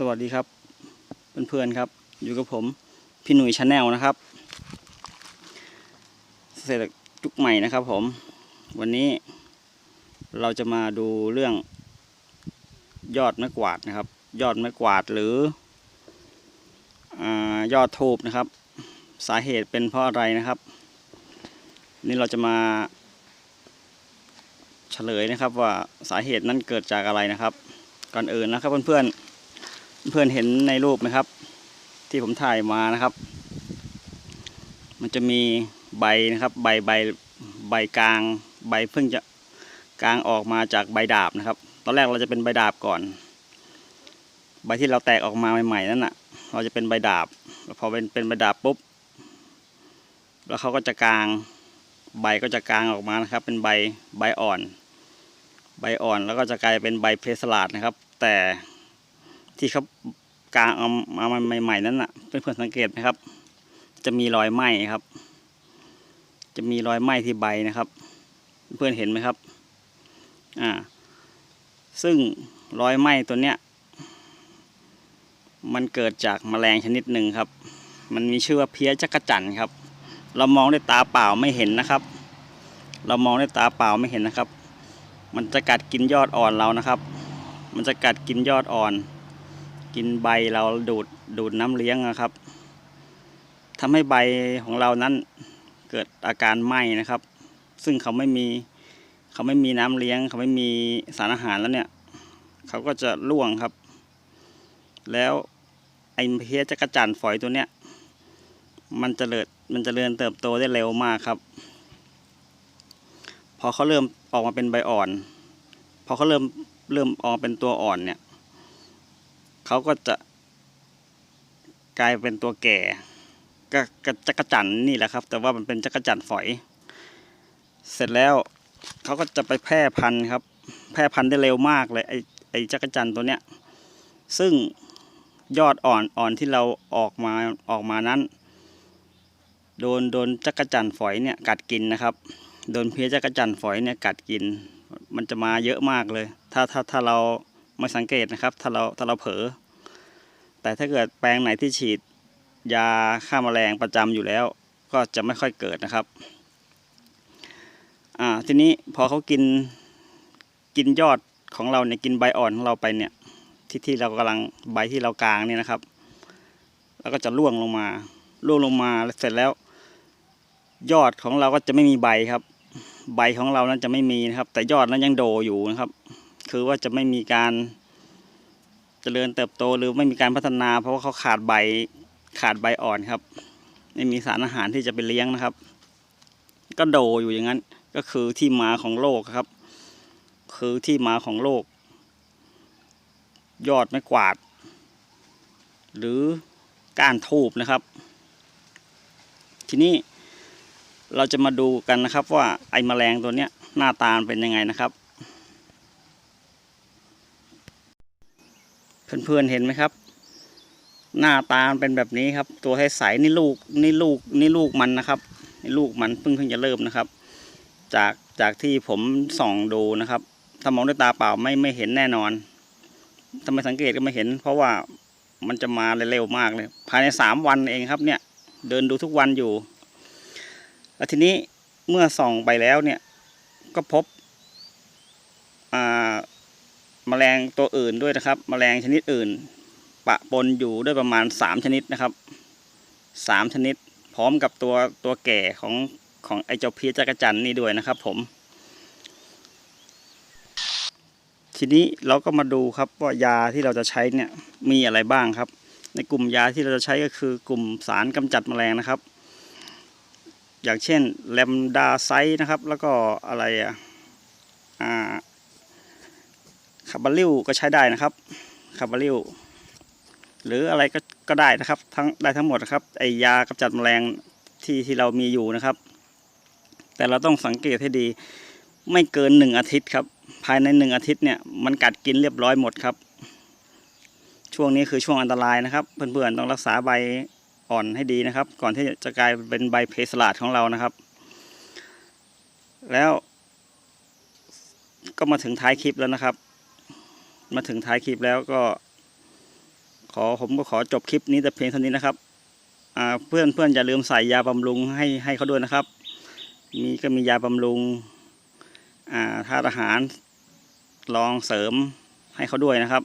สวัสดีครับ เพื่อนๆครับ อยู่กับผมพี่หนุ่ยชาแนลนะครับเสร็จยุคใหม่นะครับผม วันนี้เราจะมาดูเรื่องยอดไม้กวาดนะครับ ยอดไม้กวาดหรืออยอดทูบนะครับ สาเหตุเป็นเพราะอะไรนะครับ นี่เราจะมาเฉลยนะครับว่าสาเหตุนั้นเกิดจากอะไรนะครับ ก่อนอื่นนะครับเพื่อนๆ เพื่อนเห็นในรูปไหมครับ ที่ผมถ่ายมานะครับ มันจะมีใบนะครับ ใบใบใบกลาง ใบเพิ่งจะกลางออกมาจากใบดาบนะครับ ตอนแรกเราจะเป็นใบดาบก่อน ใบที่เราแตกออกมาใหม่ๆนั่นน่ะ เราจะเป็นใบดาบพอเป็นเป็นใบดาบปุ๊บ แล้วเขาก็จะกลาง ใบก็จะกลางออกมานะครับ เป็นใบใบอ่อน ใบอ่อนแล้วก็จะกลายเป็นใบเพสลาดนะครับ แต่ ที่เขากางเอามาใหม่ๆนั้นน่ะเพื่อนๆสังเกตไหมครับ จะมีรอยไหม้ครับ จะมีรอยไหม้ที่ใบนะครับ เพื่อนเห็นไหมครับ อ่า ซึ่งรอยไหม้ตัวเนี้ย มันเกิดจากแมลงชนิดหนึ่งครับ มันมีชื่อว่าเพี้ยจักรจั่นครับ เรามองด้วยตาเปล่าไม่เห็นนะครับ เรามองด้วยตาเปล่าไม่เห็นนะครับ มันจะกัดกินยอดอ่อนเรานะครับ มันจะกัดกินยอดอ่อน กินใบเราดูดดูดน้ำเลี้ยงนะครับทำให้ใบของเรานั้นเกิดอาการไหม้นะครับ ซึ่งเขาไม่มีเขาไม่มีน้ำเลี้ยง เขาไม่มีสารอาหารแล้วเนี่ยเขาก็จะร่วงครับ แล้วไอ้เพี้ยจักรจันฝอยตัวเนี้ยมันจะเริญมันจะเริญเติบโตได้เร็วมากครับ พอเขาเริ่มออกมาเป็นใบอ่อน พอเขาเริ่มเริ่มออกเป็นตัวอ่อนเนี่ย เขาก็จะกลายเป็นตัวแก่ก็จักรจันนี่แหละครับ แต่ว่ามันเป็นจักรจันฝอย เสร็จแล้วเขาก็จะไปแพร่พันธุ์ครับ แพร่พันธุ์ได้เร็วมากเลยไอ้ไอ้จักรจันตัวเนี้ย ซึ่งยอดอ่อนอ่อนที่เราออกมาออกมานั้น โดนโดนจักรจันฝอยเนี่ยกัดกินนะครับ โดนเพี้ยจักรจันฝอยเนี่ยกัดกิน มันจะมาเยอะมากเลย ถ้าถ้าถ้าเรา ไม่สังเกตนะครับ ถ้าเราถ้าเราเผลอ แต่ถ้าเกิดแปลงไหนที่ฉีด ยาฆ่าแมลงประจำอยู่แล้ว ก็จะไม่ค่อยเกิดนะครับ อ่าทีนี้พอเขากินกินยอดของเราเนี่ยกินใบอ่อนของเราไปเนี่ย ที่ที่เรากำลังใบที่เรากลางเนี่ยนะครับ แล้วก็จะร่วงลงมาร่วงลงมาเสร็จแล้ว ยอดของเราก็จะไม่มีใบครับ ใบของเรานั้นจะไม่มีนะครับ แต่ยอดนั้นยังโดอยู่นะครับ คือว่าจะไม่มีการเจริญเติบโตหรือไม่มีการพัฒนา เพราะว่าเขาขาดใบขาดใบอ่อนครับ ไม่มีสารอาหารที่จะไปเลี้ยงนะครับ ก็โดอยู่อย่างนั้นก็คือที่มาของโรคครับ คือที่มาของโรคยอดไม้กวาด หรือก้านทูบนะครับ ทีนี้เราจะมาดูกันนะครับว่าไอ้แมลงตัวเนี้ยหน้าตาเป็นยังไงนะครับ เพื่อนๆเห็นไหมครับ หน้าตาเป็นแบบนี้ครับ ตัวใสๆนี่ลูกนี่ลูกนี่ลูกมันนะครับนี่ลูกมันเพิ่งเพิ่งจะเริ่มนะครับ จากจากที่ผมส่องดูนะครับ ถ้ามองด้วยตาเปล่าไม่ไม่เห็นแน่นอนทำไมสังเกตก็ไม่เห็น เพราะว่ามันจะมาเร็วมากเลย ภายในสามวันเองครับเนี่ย เดินดูทุกวันอยู่แล้วทีนี้เมื่อส่องไปแล้วเนี่ย ก็พบ แมลงตัวอื่นด้วยนะครับแมลงชนิดอื่น ปะปนอยู่ด้วยประมาณสามชนิดนะครับสามชนิด พร้อมกับตัวตัวแก่ของของไอเจ้าเพียจักรจันนี่ด้วยนะครับ ผม ทีนี้เราก็มาดูครับว่ายาที่เราจะใช้เนี่ยมีอะไรบ้างครับ ในกลุ่มยาที่เราจะใช้ก็คือกลุ่มสารกำจัดแมลงนะครับ อย่างเช่นแลมดาไซนะครับ แล้วก็อะไรอะอ่า คาบาริวก็ใช้ได้นะครับคาบาริวหรืออะไรก็ก็ได้นะครับ ทั้งได้ทั้งหมดนะครับไอยากำจัดแมลงที่ที่เรามีอยู่นะครับ แต่เราต้องสังเกตให้ดี ไม่เกินหนึ่งอาทิตย์ครับ ภายในหนึ่งอาทิตย์เนี่ยมันกัดกินเรียบร้อยหมดครับ ช่วงนี้คือช่วงอันตรายนะครับ เพื่อนๆต้องรักษาใบอ่อนให้ดีนะครับ ก่อนที่จะกลายเป็นใบเพสลาดของเรานะครับ แล้วก็มาถึงท้ายคลิปแล้วนะครับ มาถึงท้ายคลิปแล้วก็ ขอผมก็ขอจบคลิปนี้แต่เพียงเท่านี้นะครับเพื่อนเพื่อนอย่าลืมใส่ยาบำรุงให้ให้เขาด้วยนะครับ มีก็มียาบำรุงธาตุอาหารลองเสริมให้เขาด้วยนะครับ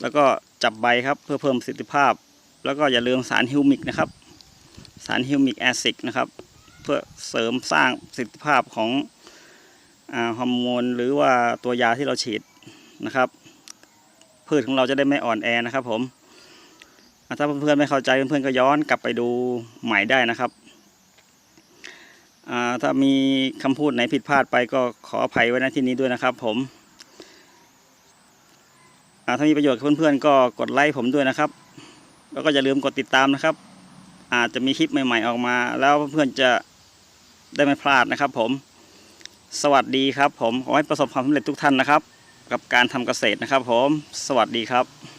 แล้วก็จับใบครับเพื่อเพิ่มประสิทธิภาพ แล้วก็อย่าลืมสารฮิวมิกนะครับ สารฮิวมิกแอซิดนะครับ เพื่อเสริมสร้างประสิทธิภาพของอฮอร์โมนหรือว่าตัวยาที่เราฉีด นะครับ พืชของเราจะได้ไม่อ่อนแอนะครับ ผมถ้าเพื่อนๆไม่เข้าใจเพื่อนๆก็ย้อนกลับไปดูใหม่ได้นะครับถ้ามีคำพูดไหนผิดพลาดไปก็ขออภัยไว้ณที่นี้ด้วยนะครับ ผมถ้ามีประโยชน์กับเพื่อนๆก็กดไลค์ผมด้วยนะครับ แล้วก็อย่าลืมกดติดตามนะครับ อาจจะมีคลิปใหม่ ๆ ออกมา แล้วเพื่อนๆจะได้ไม่พลาดนะครับ ผม สวัสดีครับ ผมขอให้ประสบความสำเร็จทุกท่านนะครับ กับการทำเกษตรนะครับผม สวัสดีครับ